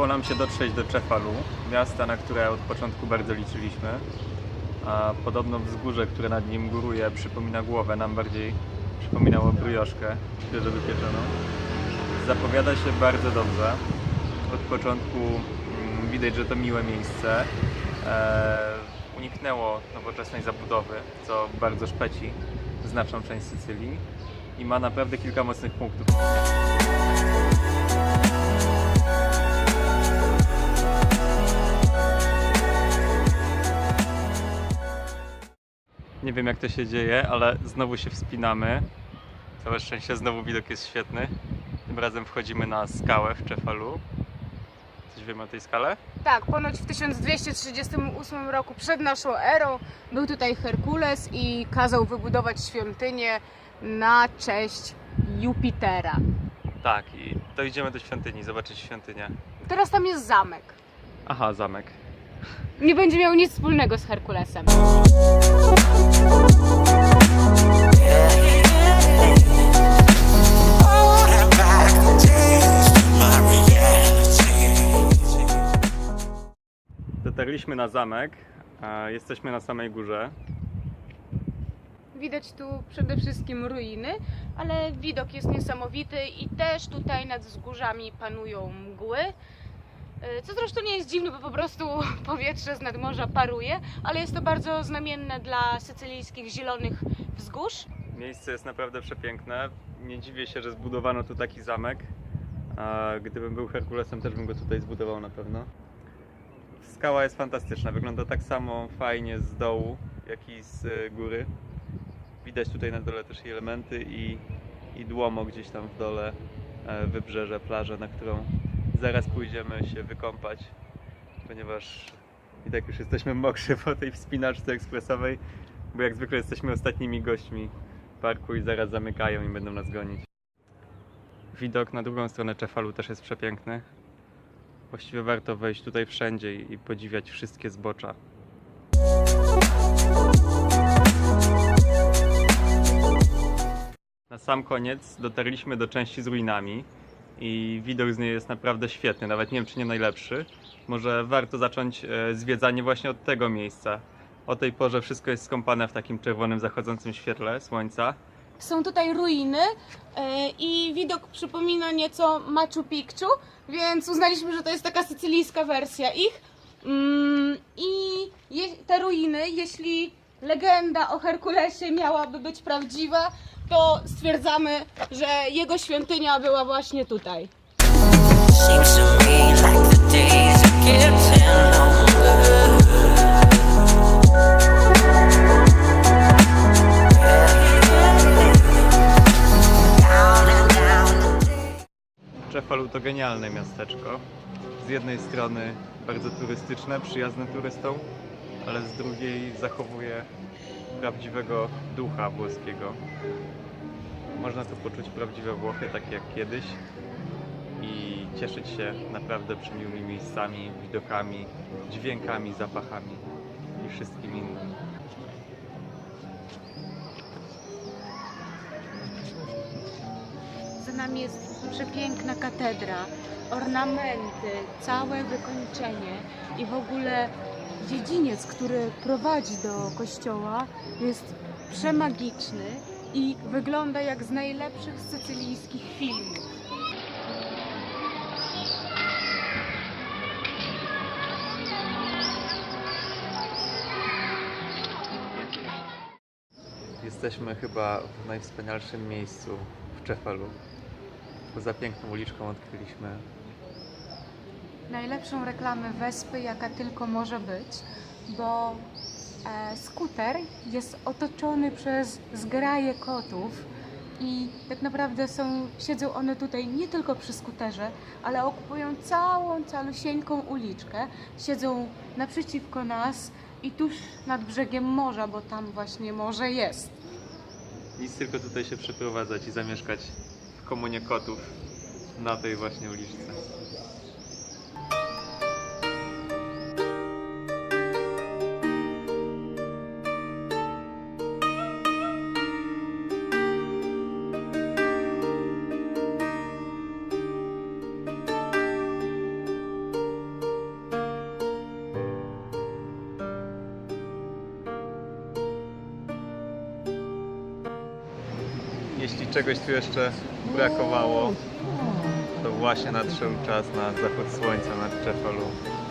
nam się dotrzeć do Czefalu, miasta, na które od początku bardzo liczyliśmy. A podobno wzgórze, które nad nim góruje, przypomina głowę, nam bardziej przypominało brioszkę świeżo wypieczoną. Zapowiada się bardzo dobrze. Od początku mm, widać, że to miłe miejsce. E, uniknęło nowoczesnej zabudowy, co bardzo szpeci znaczną część Sycylii i ma naprawdę kilka mocnych punktów. Nie wiem jak to się dzieje, ale znowu się wspinamy. Całe szczęście znowu widok jest świetny. Tym razem wchodzimy na skałę w Czefalu. Coś wiemy o tej skale? Tak, ponoć w 1238 roku przed naszą erą był tutaj Herkules i kazał wybudować świątynię na cześć Jupitera. Tak, i to idziemy do świątyni, zobaczyć świątynię. Teraz tam jest zamek. Aha, zamek. Nie będzie miał nic wspólnego z Herkulesem. Dotarliśmy na zamek, a jesteśmy na samej górze. Widać tu przede wszystkim ruiny, ale widok jest niesamowity i też tutaj nad wzgórzami panują mgły. E, Co zresztą nie jest dziwne, bo po prostu powietrze z nadmorza paruje, ale jest to bardzo znamienne dla sycylijskich zielonych wzgórz. Miejsce jest naprawdę przepiękne. Nie dziwię się, że zbudowano tu taki zamek. Gdybym był Herkulesem, też bym go tutaj zbudował na pewno. Skała jest fantastyczna. Wygląda tak samo fajnie z dołu, jak i z e, góry. Widać tutaj na dole też i elementy i, i dłomo gdzieś tam w dole, e, wybrzeże, plażę, na którą zaraz pójdziemy się wykąpać, ponieważ i tak już jesteśmy mokrzy po tej wspinaczce ekspresowej, bo jak zwykle jesteśmy ostatnimi gośćmi parku i zaraz zamykają i będą nas gonić. Widok na drugą stronę Czefalu też jest przepiękny. Właściwie warto wejść tutaj wszędzie i podziwiać wszystkie zbocza. Na sam koniec dotarliśmy do części z ruinami i widok z niej jest naprawdę świetny, nawet nie wiem czy nie najlepszy. Może warto zacząć e, zwiedzanie właśnie od tego miejsca. O tej porze wszystko jest skąpane w takim czerwonym zachodzącym świetle słońca. Są tutaj ruiny e, i widok przypomina nieco Machu Picchu, więc uznaliśmy, że to jest taka sycylijska wersja ich. Mm, I te ruiny, jeśli legenda o Herkulesie miałaby być prawdziwa, to stwierdzamy, że jego świątynia była właśnie tutaj. Czefalu to genialne miasteczko. Z jednej strony bardzo turystyczne, przyjazne turystom, ale z drugiej zachowuje prawdziwego ducha włoskiego. Można tu poczuć prawdziwe Włochy, takie jak kiedyś i cieszyć się naprawdę przemiłymi miejscami, widokami, dźwiękami, zapachami i wszystkim innym. Za nami jest przepiękna katedra, ornamenty, całe wykończenie i w ogóle dziedziniec, który prowadzi do kościoła jest przemagiczny i wygląda jak z najlepszych sycylijskich filmów. Jesteśmy chyba w najwspanialszym miejscu w Czefalu. Poza piękną uliczką odkryliśmy Najlepszą reklamę Wespy, jaka tylko może być, bo e, skuter jest otoczony przez zgraje kotów i tak naprawdę są, siedzą one tutaj nie tylko przy skuterze, ale okupują całą, calusieńką uliczkę. Siedzą naprzeciwko nas i tuż nad brzegiem morza, bo tam właśnie morze jest. Nic tylko tutaj się przeprowadzać i zamieszkać w komunie kotów na tej właśnie uliczce. Czegoś tu jeszcze brakowało, to właśnie nadszedł czas na zachód słońca nad Cefalu.